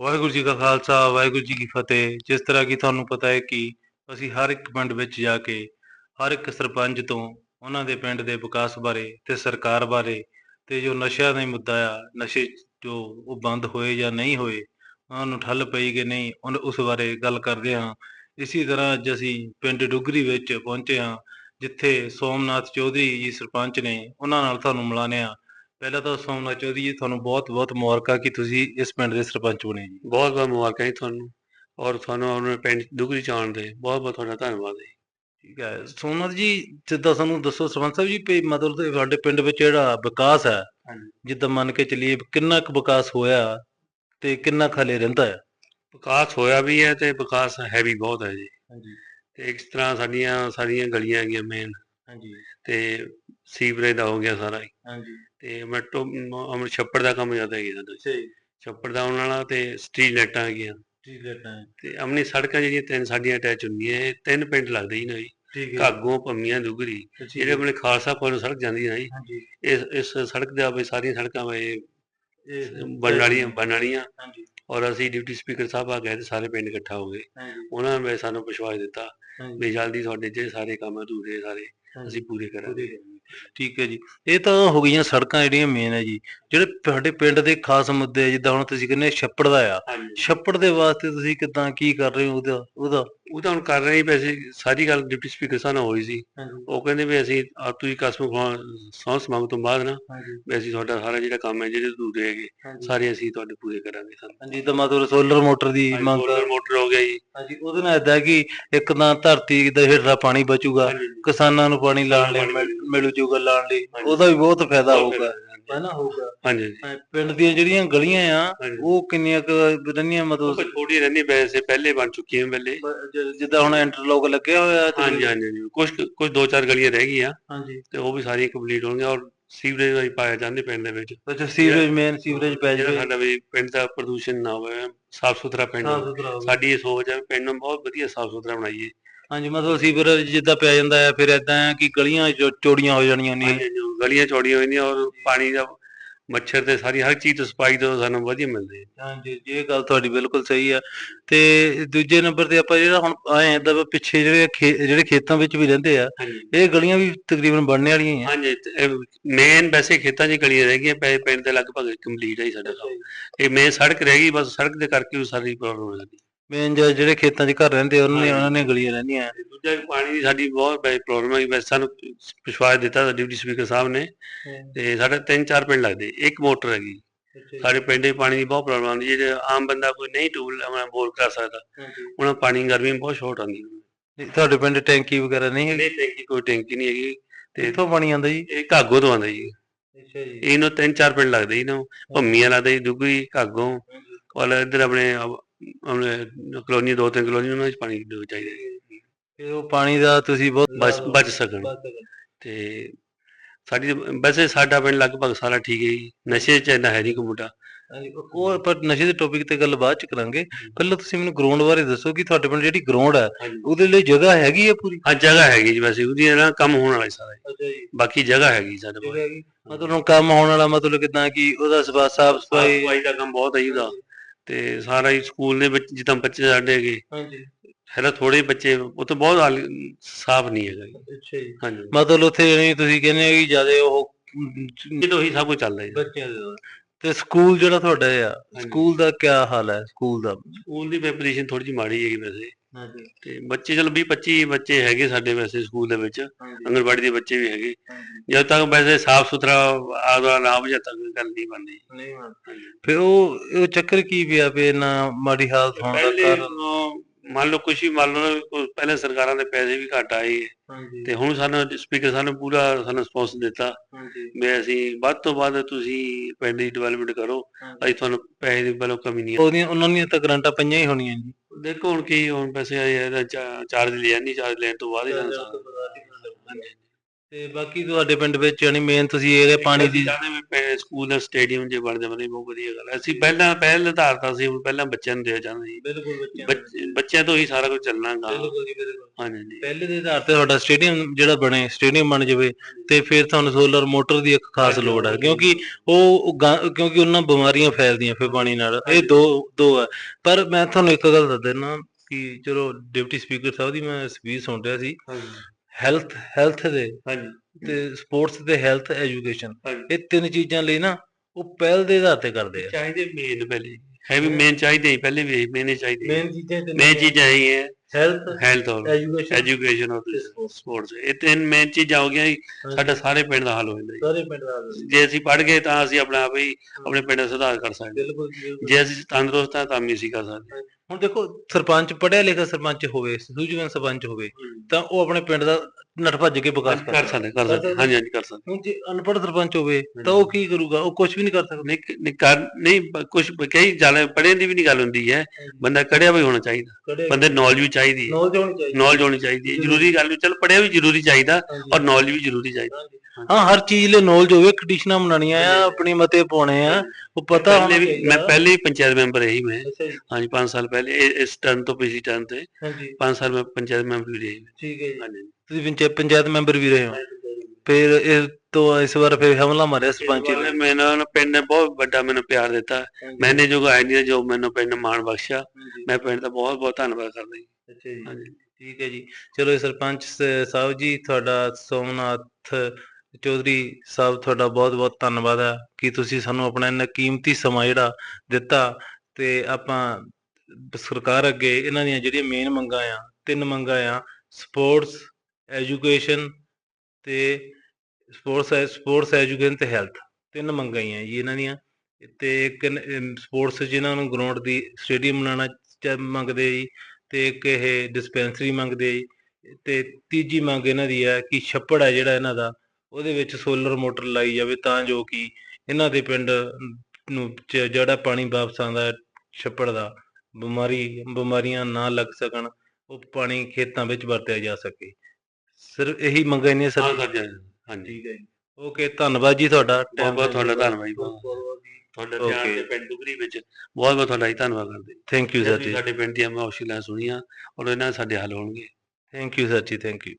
ਵਾਹਿਗੁਰੂ ਜੀ ਕਾ ਖਾਲਸਾ, ਵਾਹਿਗੁਰੂ ਜੀ ਕੀ ਫਤਿਹ। ਜਿਸ ਤਰ੍ਹਾਂ ਕਿ ਤੁਹਾਨੂੰ ਪਤਾ ਹੈ ਕਿ ਅਸੀਂ ਹਰ ਇੱਕ ਪਿੰਡ ਵਿੱਚ ਜਾ ਕੇ, ਹਰ ਇੱਕ ਸਰਪੰਚ ਤੋਂ ਉਹਨਾਂ ਦੇ ਪਿੰਡ ਦੇ ਵਿਕਾਸ ਬਾਰੇ ਤੇ ਸਰਕਾਰ ਬਾਰੇ ਤੇ ਜੋ ਨਸ਼ਿਆਂ ਦਾ ਮੁੱਦਾ ਆ, ਨਸ਼ੇ ਜੋ ਉਹ ਬੰਦ ਹੋਏ ਜਾਂ ਨਹੀਂ ਹੋਏ, ਉਹਨਾਂ ਨੂੰ ਠੱਲ ਪਈ ਕਿ ਨਹੀਂ ਉਨ- ਉਸ ਬਾਰੇ ਗੱਲ ਕਰਦੇ ਹਾਂ। ਇਸੇ ਤਰ੍ਹਾਂ ਅੱਜ ਅਸੀਂ ਪਿੰਡ ਡੁਗਰੀ ਵਿੱਚ ਪਹੁੰਚੇ ਹਾਂ, ਜਿੱਥੇ ਸੋਮਨਾਥ ਚੌਧਰੀ ਜੀ ਸਰਪੰਚ ਨੇ ਉਹਨਾਂ ਨਾਲ ਤੁਹਾਨੂੰ ਮਿਲਾਨੇ ਆ ਪਹਿਲਾਂ ਤਾਂ ਸੋਮਨਾਥ ਚੌਧਰੀ ਜੀ ਤੁਹਾਨੂੰ ਬਹੁਤ ਬਹੁਤ ਮੁਬਾਰਕਾਂ ਕਿ ਤੁਸੀਂ ਇਸ ਪਿੰਡ ਦੇ ਸਰਪੰਚ ਬਣੇ ਜੀ। ਬਹੁਤ ਬਹੁਤ ਮੁਬਾਰਕਾਂ ਜੀ ਤੁਹਾਨੂੰ ਔਰ ਤੁਹਾਨੂੰ ਆਪਣੇ ਪਿੰਡ ਦੁਗਰੀ ਚਾਣ ਦੇ। ਬਹੁਤ ਬਹੁਤ ਤੁਹਾਡਾ ਧੰਨਵਾਦ ਜੀ। ਠੀਕ ਹੈ। ਸੋਮਨਾਥ ਜੀ ਜਿੱਦਾਂ ਸਾਨੂੰ ਦੱਸੋ ਸਰਪੰਚ ਸਾਹਿਬ ਜੀ ਮਤਲਬ ਤੇ ਸਾਡੇ ਪਿੰਡ ਵਿੱਚ ਜਿਹੜਾ ਵਿਕਾਸ ਹੈ ਜਿੱਦਾਂ ਮੰਨ ਕੇ ਚੱਲੀਏ ਕਿੰਨਾ ਕੁ ਵਿਕਾਸ ਹੋਇਆ ਤੇ ਕਿੰਨਾ ਖਲੇ ਰਹਿੰਦਾ ਹੈ? ਵਿਕਾਸ ਹੋਇਆ ਵੀ ਹੈ ਤੇ ਵਿਕਾਸ ਹੈ ਵੀ ਬਹੁਤ ਹੈ ਜੀ। ਹਾਂਜੀ। ਤੇ ਇਸ ਤਰ੍ਹਾਂ ਸਾਡੀਆਂ ਸਾਰੀਆਂ ਗਲੀਆਂ ਹੈਗੀਆਂ ਮੇਨ ਹਾਂਜੀ। ਤੇ ਸੀਵਰੇਜ ਦਾ ਹੋ ਗਿਆ ਸਾਰਾ ਹੀ। ਹਾਂਜੀ। ਤੇ ਮੈਟੋ ਅਮਰ ਛੱਪੜ ਦਾ ਕੰਮ ਜ਼ਿਆਦਾ ਹੈਗਾ ਸਾਡਾ ਸਹੀ। ਛੱਪੜ ਦਾ ਆਉਣ ਵਾਲਾ ਤੇ ਸਟਰੀਟ ਲਾਈਟਾਂ ਹੈਗੀਆਂ। ਠੀਕ ਹੈ। ਤਾਂ ਤੇ ਆਪਣੀ ਸੜਕਾਂ ਜਿਹੜੀਆਂ ਤਿੰਨ ਸਾਡੀਆਂ ਅਟੈਚ ਹੁੰਦੀਆਂ ਇਹ ਤਿੰਨ ਪਿੰਡ ਲੱਗਦੇ ਜੀ ਨਾ ਜੀ ਹੈ। ਘਾਗੋਂ ਪੰਮੀਆਂ ਦੁਗਰੀ ਜਿਹੜੇ ਆਪਣੇ ਖਾਲਸਾ ਕੋਲ ਸੜਕ ਜਾਂਦੀ ਹੈ ਜੀ। ਇਸ ਇਸ ਸੜਕ ਦੇ ਆਪੇ ਸਾਰੀਆਂ ਸੜਕਾਂ ਵੇ ਵਾਲੀਆਂ ਹਾਂਜੀ। ਔਰ ਅਸੀਂ ਡਿਊਟੀ ਸਪੀਕਰ ਸਾਹਿਬ ਆ ਗਏ ਤੇ ਸਾਰੇ ਪਿੰਡ ਇਕੱਠਾ ਹੋ ਗਏ। ਉਹਨਾਂ ਨੇ ਸਾਨੂੰ ਵਿਸ਼ਵਾਸ ਦਿੱਤਾ ਵੀ ਜਲਦੀ ਤੁਹਾਡੇ ਜਿਹੜੇ ਸਾਰੇ ਕੰਮ ਅਧੂਰੇ ਸਾਰੇ ਅਸੀਂ ਪੂਰੇ ਕਰਾਂਗੇ। ਠੀਕ ਹੈ ਜੀ। ਇਹ ਤਾਂ ਹੋ ਗਈਆਂ ਸੜਕਾਂ ਜਿਹੜੀਆਂ ਮੇਨ ਹੈ ਜੀ। ਜਿਹੜੇ ਤੁਹਾਡੇ ਪਿੰਡ ਦੇ ਖਾਸ ਮੁੱਦੇ ਆ, ਜਿੱਦਾਂ ਹੁਣ ਤੁਸੀਂ ਕਹਿੰਦੇ ਛੱਪੜ ਦਾ ਆ। ਛੱਪੜ ਦੇ ਵਾਸਤੇ ਤੁਸੀਂ ਕਿਦਾਂ ਕੀ ਕਰ ਰਹੇ ਹੋ ਉਹਦਾ ਉਹਦਾ? ਉਹ ਤਾਂ ਹੁਣ ਕਰ ਰਹੇ ਹਾਂ ਵੈਸੇ ਸਾਰੀ ਗੱਲ ਡਿਊਟੀ ਸਪੀਕਰ ਸਾਹਿਬ ਨਾਲ ਹੋਈ ਸੀ। ਉਹ ਕਹਿੰਦੇ ਵੀ ਅਸੀਂ ਆ ਤੁਸੀਂ ਕਸਮ ਸੌਂ ਸਮਾਗਮ ਤੋਂ ਬਾਅਦ ਨਾ ਵੀ ਅਸੀਂ ਤੁਹਾਡਾ ਸਾਰਾ ਜਿਹੜਾ ਕੰਮ ਹੈ ਜਿਹੜੇ ਅਧੂਰੇ ਹੈਗੇ ਸਾਰੇ ਅਸੀਂ ਤੁਹਾਡੇ ਪੂਰੇ ਕਰਾਂਗੇ ਸਾਨੂੰ। ਹਾਂਜੀ ਤਾਂ ਮਤਲਬ ਸੋਲਰ ਮੋਟਰ ਦੀ ਮੰਗ ਸੋਲਰ ਮੋਟਰ ਹੋ ਗਿਆ ਜੀ। ਹਾਂਜੀ ਉਹਦੇ ਨਾਲ ਏਦਾਂ ਕਿ ਇੱਕ ਤਾਂ ਧਰਤੀ ਦੇ ਹੇਠਲਾ ਪਾਣੀ ਬਚੂਗਾ ਕਿਸਾਨਾਂ ਨੂੰ ਪਾਣੀ ਲਾਉਣ ਲਈ ਮਿਲ- ਮਿਲ ਜੂਗਾ ਲਾਉਣ ਲਈ। ਉਹਦਾ ਵੀ ਬਹੁਤ ਫਾਇਦਾ ਹੋਊਗਾ। ਹਾਂਜੀ, ਹੈ ਨਾ ਹੋਊਗਾ। ਹਾਂਜੀ ਪਿੰਡ ਦੀਆਂ ਜਿਹੜੀਆਂ ਗਲੀਆਂ ਆ। ਉਹ ਕਿੰਨੀਆਂ ਕੁ ਰਹਿੰਦੀਆਂ ਮਤਲਬ ਥੋੜੀ ਰਹਿੰਦੀ ਵੈਸੇ ਪਹਿਲੇ ਬਣ ਚੁੱਕੀ ਹੈ ਪਹਿਲੇ। ਜ- ਜਿੱਦਾਂ ਹੁਣ ਇੰਟਰਲੋਕ ਲੱਗਿਆ ਹੋਇਆ ਹਾਂਜੀ ਹਾਂਜੀ ਕੁਝ ਕੁਝ ਦੋ ਚਾਰ ਗਲੀਆਂ ਰਹਿ ਗਈਆਂ। ਹਾਂਜੀ। ਤੇ ਉਹ ਵੀ ਸਾਰੀਆਂ ਕੰਪਲੀਟ ਹੋਣਗੀਆਂ ਔਰ ਸੀਵਰੇਜ ਵੀ ਪਾਇਆ ਜਾਂਦੇ ਪਿੰਡ ਦੇ ਵਿੱਚ। ਅੱਛਾ ਸੀਵਰੇਜ ਮੇਨ ਸੀਵਰੇਜ ਪੈ ਜਾਵੇ। ਸਾਡਾ ਵੀ ਪਿੰਡ ਦਾ ਪ੍ਰਦੂਸ਼ਣ ਨਾ ਹੋਵੇ ਸਾਫ਼ ਸੁਥਰਾ ਪਿੰਡ ਸਾਡੀ ਇਹ ਸੋਚ ਹੈ ਪਿੰਡ ਨੂੰ ਬਹੁਤ ਵਧੀਆ ਸਾਫ਼ ਸੁਥਰਾ ਬਣਾਈਏ। ਹਾਂਜੀ ਮਤਲਬ ਸੀਵਰੇਜ ਜਿੱਦਾਂ ਪੈ ਜਾਂਦਾ ਹੈ ਫਿਰ ਏਦਾਂ ਹੈ ਕਿ ਗਲੀਆਂ ਚੋ- ਚੌੜੀਆਂ ਹੋ ਜਾਣੀਆਂ ਨੇ ਹਾਂਜੀ, ਹਾਂਜੀ, ਗਲੀਆਂ ਚੌੜੀਆਂ ਹੋ ਜਾਂਦੀਆਂ ਔਰ ਪਾਣੀ ਦਾ ਮੱਛਰ ਤੇ ਸਾਰੀ ਹਰ ਚੀਜ਼ ਤੋਂ ਸਫ਼ਾਈ ਤੋਂ ਸਾਨੂੰ ਵਧੀਆ ਮਿਲਦੀ ਹੈ। ਹਾਂਜੀ ਜੀ, ਇਹ ਗੱਲ ਤੁਹਾਡੀ ਬਿਲਕੁਲ ਸਹੀ ਆ। ਤੇ ਦੂਜੇ ਨੰਬਰ ਤੇ ਆਪਾਂ ਜਿਹੜਾ ਹੁਣ ਆਏ ਵੀ ਪਿੱਛੇ ਜਿਹੜੇ ਖੇ- ਜਿਹੜੇ ਖੇਤਾਂ ਵਿੱਚ ਵੀ ਰਹਿੰਦੇ ਆ ਹਾਂਜੀ। ਇਹ ਗਲੀਆਂ ਵੀ ਤਕਰੀਬਨ ਬਣਨੇ ਵਾਲੀਆਂ ਹੀ ਆ। ਹਾਂਜੀ ਮੇਨ ਵੈਸੇ ਖੇਤਾਂ 'ਚ ਗਲੀਆਂ ਰਹਿ ਗਈਆਂ ਪੈ- ਪਿੰਡ ਦੇ ਲਗਭਗ ਕੰਪਲੀਟ ਹੈ ਜੀ ਸਾਡਾ ਕੰਮ। ਇਹ ਮੇਨ ਸੜਕ ਰਹਿ ਗਈ ਬਸ ਸੜਕ ਦੇ ਕਰਕੇ ਸਾਰੀ ਪ੍ਰੋਬਲਮ ਹੋ ਜਾਂਦੀ। ਮੇਨ ਜਿਹੜੇ ਖੇਤਾਂ 'ਚ ਘਰ ਰਹਿੰਦੇ ਉਹਨਾਂ ਨੇ। ਉਹਨਾਂ ਨੇ ਗਲੀਆਂ ਰਹਿੰਦੀਆਂ। ਤੇ ਦੂਜਾ ਵੀ ਪਾਣੀ ਦੀ ਸਾਡੀ ਬਹੁਤ ਪ੍ਰੋਬਲਮ ਹੈ ਵੈਸੇ ਸਾਨੂੰ ਵਿਸ਼ਵਾਸ ਦਿੱਤਾ ਡਿਊਟੀ ਸਪੀਕਰ ਸਾਹਿਬ ਨੇ। ਤੇ ਸਾਡੇ ਤਿੰਨ ਚਾਰ ਪਿੰਡ ਲੱਗਦੇ ਇੱਕ ਮੋਟਰ ਹੈਗੀ। ਸਾਡੇ ਪਿੰਡ ਪਾਣੀ ਦੀ ਬਹੁਤ ਪ੍ਰੋਬਲਮ ਆਉਂਦੀ ਹੈ ਜੇ ਆਮ ਬੰਦਾ ਕੋਈ ਨਹੀਂ ਟੂਲ ਆਪਣਾ ਬੋਰ ਕਰ ਸਕਦਾ ਉਹਨਾਂ ਨੂੰ ਪਾਣੀ ਗਰਮੀ ਵਿੱਚ ਬਹੁਤ ਸ਼ਾਰਟ ਆਉਂਦੀ ਨਹੀਂ, ਤੁਹਾਡੇ ਪਿੰਡ ਟੈਂਕੀ ਵਗੈਰਾ ਨਹੀਂ ਹੈਗੀ? ਨਹੀਂ ਟੈਂਕੀ ਕੋਈ ਟੈਂਕੀ ਨਹੀਂ ਹੈਗੀ। ਤੇ ਕਿੱਥੋਂ ਪਾਣੀ ਆਉਂਦਾ ਜੀ? ਇਹ ਘਾਗੋ ਤੋਂ ਆਉਂਦਾ ਜੀ। ਅੱਛਾ ਜੀ। ਇਹਨੂੰ ਤਿੰਨ ਚਾਰ ਪਿੰਡ ਲੱਗਦੇ ਇਹਨੂੰ। ਭੰਮੀਆਂ ਲੱਗਦਾ ਜੀ ਦੁੱਗਰੀ ਘਾਗੋਂ। ਔਰ ਇੱਧਰ ਆਪਣੇ ਆਪ- ਆਪਣੇ ਕਲੋਨੀ ਦੋ ਤਿੰਨ ਕਲੋਨੀ ਉਹਨਾਂ ਵਿੱਚ ਪਾਣੀ ਦੋ ਚਾਹੀਦਾ। ਫਿਰ ਉਹ ਪਾਣੀ ਦਾ ਤੁਸੀਂ ਬਹੁਤ ਬਚ ਬਚ ਸਕਣ। ਤੇ ਸਾਡੀ ਵੈਸੇ ਸਾਡਾ ਪਿੰਡ ਲਗਭਗ ਸਾਰਾ ਠੀਕ ਹੈ ਜੀ। ਨਸ਼ੇ 'ਚ ਇੰਨਾ ਹੈ ਨਹੀਂ ਕੋਈ ਮੁੰਡਾ। ਉਹ ਆਪਾਂ ਨਸ਼ੇ ਦੇ ਟੌਪਿਕ ਤੇ ਗੱਲ ਬਾਅਦ ਚ ਕਰਾਂਗੇ। ਪਹਿਲਾਂ ਤੁਸੀਂ ਮੈਨੂੰ ਗਰਾਊਂਡ ਬਾਰੇ ਦੱਸੋ ਕਿ ਤੁਹਾਡੇ ਪਿੰਡ ਜਿਹੜੀ ਗਰਾਊਂਡ ਹੈ ਉਹਦੇ ਲਈ ਜਗ੍ਹਾ ਹੈਗੀ ਹੈ ਪੂਰੀ? ਹਾਂ ਜਗ੍ਹਾ ਹੈਗੀ ਜੀ ਵੈਸੇ। ਉਹਦੀ ਨਾ ਕੰਮ ਹੋਣ ਵਾਲਾ ਹੀ ਸਾਰਾ ਜੀ। ਅੱਛਾ ਜੀ। ਬਾਕੀ ਜਗ੍ਹਾ ਹੈਗੀ ਸਾਡੇ ਕੋਲ। ਮਤਲਬ ਕੰਮ ਹੋਣ ਵਾਲਾ ਮਤਲਬ ਕਿਦਾਂ ਕਿ ਉਹਦਾ ਸਫਾ ਸਾਫ਼ ਸਫ਼ਾਈ ਸਫ਼ਾਈ ਦਾ ਕੰਮ ਬਹੁਤ ਹੈ ਜੀ ਉਹਦਾ। ਤੇ ਸਾਰਾ ਹੀ ਸਕੂਲ ਦੇ ਵਿੱਚ ਜਿੱਦਾਂ ਬੱਚੇ ਸਾਡੇ ਹੈਗੇ ਹਾਂਜੀ। ਹੈ ਤਾਂ ਥੋੜੇ ਬੱਚੇ ਉਹ ਤਾਂ ਬਹੁਤ ਹਾਲ ਸਾਫ਼ ਨਹੀਂ ਹੈਗਾ ਜੀ। ਅੱਛਾ ਜੀ। ਹਾਂਜੀ। ਮਤਲਬ ਉੱਥੇ ਜਿਹੜੀ ਤੁਸੀਂ ਕਹਿੰਦੇ ਹੋ ਕਿ ਜ਼ਿਆਦਾ ਉਹ ਤੋਂ ਹੀ ਸਭ ਕੁਝ ਚੱਲਦਾ ਜੀ। ਬੱਚਿਆਂ ਦੇ ਤੇ ਸਕੂਲ ਜਿਹੜਾ ਤੁਹਾਡਾ ਆ ਸਕੂਲ ਦਾ ਕੀ ਹਾਲ ਹੈ? ਸਕੂਲ ਦਾ? ਸਕੂਲ ਦੀ ਪੋਜੀਸ਼ਨ ਥੋੜੀ ਜਿਹੀ ਮਾੜੀ ਹੈਗੀ ਵੈਸੇ। ਹਾਂਜੀ। ਤੇ ਬੱਚੇ ਚਲੋ 20 25 ਬੱਚੇ ਹੈਗੇ ਸਾਡੇ ਵੈਸੇ ਸਕੂਲ ਦੇ ਵਿੱਚ ਅੰਗਨਵਾੜੀ ਦੇ ਬੱਚੇ ਵੀ ਹੈਗੇ। ਜਦ ਤੱਕ ਵੈਸੇ ਸਾਫ਼ ਸੁਥਰਾ ਆਦਵਾ ਨਾ ਹੋ ਜਦ ਤੱਕ ਗੱਲ ਨਹੀਂ ਬਣਦੀ। ਨਹੀਂ ਫਿਰ ਉਹ ਉਹ ਚੱਕਰ ਕੀ ਪਿਆ ਵੀ ਨਾ ਮਾੜੀ ਹਾਲਤ ਹੋਣ ਦਾ ਕਾਰਨ? ਮੰਨ ਲਓ ਕੁਛ ਵੀ ਮੰਨ ਲਓ ਪਹਿਲੇ ਸਰਕਾਰਾਂ ਦੇ ਪੈਸੇ ਵੀ ਘੱਟ ਆਏ। ਤੇ ਹੁਣ ਸਾਨੂੰ ਸਪੀਕਰ ਸਾਨੂੰ ਪੂਰਾ ਸਾਨੂੰ ਰਿਸਪੌਂਸ ਦਿੱਤਾ ਵੀ ਅਸੀਂ ਵੱਧ ਤੋਂ ਵੱਧ ਤੁਸੀਂ ਪਿੰਡ ਦੀ ਡਿਵੈਲਪਮੈਂਟ ਕਰੋ। ਅਸੀਂ ਤੁਹਾਨੂੰ ਪੈਸੇ ਦੀ ਵੱਲੋਂ ਕਮੀ ਨਹੀਂ। ਉਹਦੀਆਂ ਉਹਨਾਂ ਦੀਆਂ ਤਾਂ ਗਰੰਟਾਂ ਪਈਆਂ ਹੀ ਹੋਣੀਆਂ ਜੀ। ਦੇਖੋ ਹੁਣ ਕੀ ਹੁਣ ਪੈਸੇ ਆਏ ਇਹਦਾ ਚਾਰਜ ਲਿਆ ਨਹੀਂ ਚਾਰਜ ਲੈਣ ਤੋਂ ਬਾਅਦ ਹੀ ਸਾਰਾ- ਹਾਂਜੀ। ਤੇ ਬਾਕੀ ਤੁਹਾਡੇ ਪਿੰਡ ਵਿੱਚ ਯਾਨੀ ਮੇਨ ਤੁਸੀਂ ਇਹਦੇ ਪਾਣੀ ਦੀ ਚਾਹੁੰਦੇ ਵੀ ਪੈ- ਸਕੂਲ ਦਾ ਸਟੇਡੀਅਮ ਜੇ ਬਣ ਜਾਵੇ ਬਹੁਤ ਵਧੀਆ ਗੱਲ ਹੈ। ਅਸੀਂ ਪਹਿਲਾਂ ਪਹਿਲ ਆਧਾਰਤਾ ਸੀ ਹੁਣ ਪਹਿਲਾਂ ਬੱਚਿਆਂ ਨੂੰ ਦੇ ਚਾਹੁੰਦੇ ਸੀ ਬਿਲਕੁਲ ਬੱਚਿਆਂ ਬੱਚ- ਬੱਚਿਆਂ ਤੋਂ ਹੀ ਸਾਰਾ ਕੁਝ ਚੱਲਣਾ ਗਾ ਬਿਲਕੁਲ ਜੀ ਬਿਲਕੁਲ। ਹਾਂਜੀ ਪਹਿਲੇ ਦੇ ਆਧਾਰ ਤੇ ਤੁਹਾਡਾ ਸਟੇਡੀਅਮ ਜਿਹੜਾ ਬਣੇ ਸਟੇਡੀਅਮ ਬਣ ਜਾਵੇ ਤੇ ਫਿਰ ਤੁਹਾਨੂੰ ਸੋਲਰ ਮੋਟਰ ਦੀ ਇੱਕ ਖਾਸ ਹਾਂਜੀ, ਲੋੜ ਹੈ ਹਾਂਜੀ। ਕਿਉਂਕਿ ਉਹ ਗਾਂ- ਕਿਉਂਕਿ ਉਹਨਾਂ ਬਿਮਾਰੀਆਂ ਫੈਲਦੀਆਂ ਫਿਰ ਪਾਣੀ ਨਾਲ। ਇਹ ਦੋ ਦੋ ਹੈ। ਪਰ ਮੈਂ ਤੁਹਾਨੂੰ ਇੱਕ ਗੱਲ ਦੱਸ ਦਿੰਦਾ ਕਿ ਚਲੋ ਡਿਪਟੀ ਸਪੀਕਰ ਸਾਹਿਬ ਦੀ ਮੈਂ ਸਪੀਚ ਸੁਣ ਰਿਹਾ ਸੀ। ਹਾਂਜੀ। ਹੈਲਥ ਹੈਲਥ ਦੇ ਹਾਂਜੀ। ਤੇ ਸਪੋਰਟਸ ਤੇ ਹੈਲਥ ਐਜੂਕੇਸ਼ਨ। ਇਹ ਤਿੰਨ ਚੀਜ਼ਾਂ ਲਈ ਨਾ ਉਹ ਪਹਿਲ ਦੇ ਆਧਾਰ ਤੇ ਕਰਦੇ ਆ। ਚਾਹੀਦੇ ਮੇਨ ਪਹਿਲੇ। ਹੈ ਵੀ ਮੇਨ ਚਾਹੀਦੇ ਹੀ ਪਹਿਲੇ ਵੀ ਮੇਨ ਚਾਹੀਦੇ ਮੇਨ ਚੀਜ਼ਾਂ ਮੇਨ ਚੀਜ਼ਾਂ ਹੀ ਹੈ ਹੈਲਥ ਹੈਲਥ ਔਰ ਐਜੂਕੇਸ਼ਨ ਐਜੂਕੇਸ਼ਨ ਔਰ। ਸਪੋਰਟਸ ਇਹ ਤਿੰਨ ਮੇਨ ਚੀਜ਼ਾਂ ਹੋ ਗਈਆਂ ਸਾਡਾ ਸਾਰੇ ਪਿੰਡ ਦਾ ਹੱਲ ਹੋ ਜਾਂਦਾ ਜੀ। ਸਾਰੇ ਪਿੰਡ ਦਾ ਜੇ ਅਸੀਂ ਪੜ੍ਹ ਗਏ ਤਾਂ ਅਸੀਂ ਆਪਣਾ ਆਪ ਹੀ ਆਪਣੇ ਪਿੰਡ ਦਾ ਸੁਧਾਰ ਕਰ ਸਕਦੇ। ਜੇ ਅਸੀਂ ਤੰਦਰੁਸਤ ਹਾਂ ਤਾਂ ਵੀ ਅਸੀਂ ਕਰ ਸਕਦੇ ਹੁਣ ਦੇਖੋ ਸਰਪੰਚ ਪੜਿਆ ਲਿਖਿਆ ਸਰਪੰਚ ਹੋਵੇ ਸੂਝਵਾਨ ਸਰਪੰਚ ਹੋਵੇ, ਤਾਂ ਉਹ ਆਪਣੇ ਪਿੰਡ ਦਾ ਨੱਠ ਭੱਜ ਕੇ ਵਿਕਾਸ ਕਰ ਸਕਦੇ ਕਰ ਸਕਦੇ ਹਾਂਜੀ ਹਾਂਜੀ ਕਰ ਸਕਦੇ। ਹੁਣ ਜੇ ਅਨਪੜ੍ਹ ਸਰਪੰਚ ਹੋਵੇ ਤਾਂ ਉਹ ਕੀ ਕਰੂਗਾ? ਉਹ ਕੁਝ ਵੀ ਨਹੀਂ ਕਰ ਸਕਦਾ। ਨਹੀਂ ਨਹੀਂ ਕਰ ਨਹੀਂ ਕੁਝ ਕਈ ਜਾਲੇ ਪੜ੍ਹੇ ਦੀ ਵੀ ਨਹੀਂ ਗੱਲ ਹੁੰਦੀ ਹੈ। ਬੰਦਾ ਕੜਿਆ ਵੀ ਹੋਣਾ ਚਾਹੀਦਾ। ਬੰਦੇ ਨੌਲੇਜ ਵੀ ਚਾਹੀਦੀ ਹੈ। ਨੌਲੇਜ ਹੋਣੀ ਚਾਹੀਦੀ ਨੌਲੇਜ ਹੋਣੀ ਚਾਹੀਦੀ ਹੈ। ਜ਼ਰੂਰੀ। ਗੱਲ ਨਹੀਂ ਚਲ ਪੜਿਆ ਵੀ ਜ਼ਰੂਰੀ ਚਾਹੀਦਾ ਔਰ ਨੌਲੇਜ ਵੀ ਜ਼ਰੂਰੀ ਚਾਹੀਦਾ। ਹਾਂ ਹਰ ਚੀਜ਼ ਲਈ ਨੌਲੇਜ ਹੋਵੇ ਕੰਡੀਸ਼ਨਾਂ ਬਣਾਉਣੀਆਂ ਆ ਆਪਣੀ ਮਤੇ ਪਾਉਣੇ ਆ ਉਹ ਪਤਾ ਪਹਿਲੇ ਵੀ ਮੈਂ। ਪਹਿਲੇ ਹੀ ਪੰਚਾਇਤ ਮੈਂਬਰ ਰਹੀ ਮੈਂ। ਹਾਂਜੀ 5 ਸਾਲ ਪਹਿਲੇ ਇਸ ਟਰਨ ਤੋਂ ਪਿਛਲੀ ਟਰਨ ਤੇ। ਹਾਂਜੀ। 5 ਸਾਲ ਮੈਂ ਪੰਚਾਇਤ ਮੈਂਬਰ ਵੀ ਰਹੀ ਠੀਕ ਹੈ ਜੀ। ਹਾਂਜੀ। ਤੁਸੀਂ ਪੰਚਾਇਤ ਪੰਚਾਇਤ ਮੈਂਬਰ ਵੀ ਰਹੇ ਹੋ। ਫਿਰ ਇਸ ਤੋਂ ਇਸ ਵਾਰ ਫਿਰ ਹਮਲਾ ਮਾਰਿਆ ਸਰਪੰਚੀ ਨੇ। ਮੈਨੂੰ ਪਿੰਡ ਨੇ ਬਹੁਤ ਵੱਡਾ ਮੈਨੂੰ ਪਿਆਰ ਦਿੱਤਾ। ਮੈਨੇ ਜੋ ਆਇਆ ਨਹੀਂ ਜੋ ਮੈਨੂੰ ਪਿੰਡ ਮਾਣ ਬਖਸ਼ਿਆ। ਮੈਂ ਪਿੰਡ ਦਾ ਬਹੁਤ ਬਹੁਤ ਧੰਨਵਾਦ ਕਰਦਾ ਜੀ। ਅੱਛਾ ਜੀ। ਹਾਂਜੀ। ਠੀਕ ਹੈ ਜੀ। ਚਲੋ ਸਰਪੰਚ ਸਾਹਿਬ ਜੀ ਤੁਹਾਡਾ ਸੋਮਨਾਥ ਚੌਧਰੀ ਸਾਹਿਬ ਤੁਹਾਡਾ ਬਹੁਤ ਬਹੁਤ ਧੰਨਵਾਦ ਹੈ ਕਿ ਤੁਸੀਂ ਸਾਨੂੰ ਆਪਣਾ ਇੰਨਾ ਕੀਮਤੀ ਸਮਾਂ ਜਿਹੜਾ ਦਿੱਤਾ ਤੇ ਆਪਾਂ ਸਰਕਾਰ ਅੱਗੇ ਇਹਨਾਂ ਦੀਆਂ ਜਿਹੜੀਆਂ ਮੇਨ ਮੰਗਾਂ ਆ ਤਿੰਨ ਮੰਗਾਂ ਆ ਸਪੋਰਟਸ ਐਜੂਕੇਸ਼ਨ ਤੇ ਸਪੋਰਟਸ ਸਪੋਰਟਸ ਐਜੂਕੇਸ਼ਨ ਤੇ ਹੈਲਥ, ਤਿੰਨ ਮੰਗਾਂ ਹੀ ਆ ਜੀ ਇਹਨਾਂ ਦੀਆਂ। ਤੇ ਇੱਕ ਸਪੋਰਟਸ ਜਿਨ੍ਹਾਂ ਨੂੰ ਗਰਾਊਂਡ ਦੀ ਸਟੇਡੀਅਮ ਬਣਾਉਣਾ ਮੰਗਦੇ ਜੀ, ਤੇ ਇੱਕ ਇਹ ਡਿਸਪੈਂਸਰੀ ਮੰਗਦੇ ਜੀ, ਤੇ ਤੀਜੀ ਮੰਗ ਇਹਨਾਂ ਦੀ ਹੈ ਕਿ ਛੱਪੜ ਹੈ ਜਿਹੜਾ ਇਹਨਾਂ ਦਾ, ਉਹਦੇ ਵਿੱਚ ਸੋਲਰ ਮੋਟਰ ਲਾਈ ਜਾਵੇ ਤਾਂ ਜੋ ਕਿ ਇਹਨਾਂ ਦੇ ਪਿੰਡ ਨੂੰ ਚ- ਜਿਹੜਾ ਪਾਣੀ ਵਾਪਸ ਆਉਂਦਾ ਛੱਪੜ ਦਾ, ਬਿਮਾਰੀ, ਬਿਮਾਰੀਆਂ ਨਾ ਲੱਗ ਸਕਣ, ਉਹ ਪਾਣੀ ਖੇਤਾਂ ਵਿੱਚ ਵਰਤਿਆ ਜਾ ਸਕੇ। ਸਿਰਫ ਇਹੀ ਮੰਗਾਂ ਨੇ ਹਾਂ ਸਰ। ਹਾਂਜੀ ਠੀਕ ਹੈ ਜੀ। ਓਕੇ ਧੰਨਵਾਦ ਜੀ ਤੁਹਾਡਾ ਬਹੁਤ ਬਹੁਤ ਤੁਹਾਡਾ ਧੰਨਵਾਦ ਜੀ ਤੁਹਾਡਾ. ਧਿਆਨ ਤੇ ਪਿੰਡ ਦੁਗਰੀ ਵਿੱਚ ਬਹੁਤ ਬਹੁਤ ਤੁਹਾਡਾ ਹੀ ਧੰਨਵਾਦ ਕਰਦੇ। ਥੈਂਕ ਯੂ ਸਰ ਜੀ। ਸਾਡੇ ਪਿੰਡ ਦੀਆਂ ਮੈਂ ਔਸ਼ੀਲਾਂ ਸੁਣੀਆਂ ਔਰ ਇਹਨਾਂ ਦੇ ਸਾਡੇ ਹੱਲ ਹੋਣਗੇ। Thank you sir ji thank you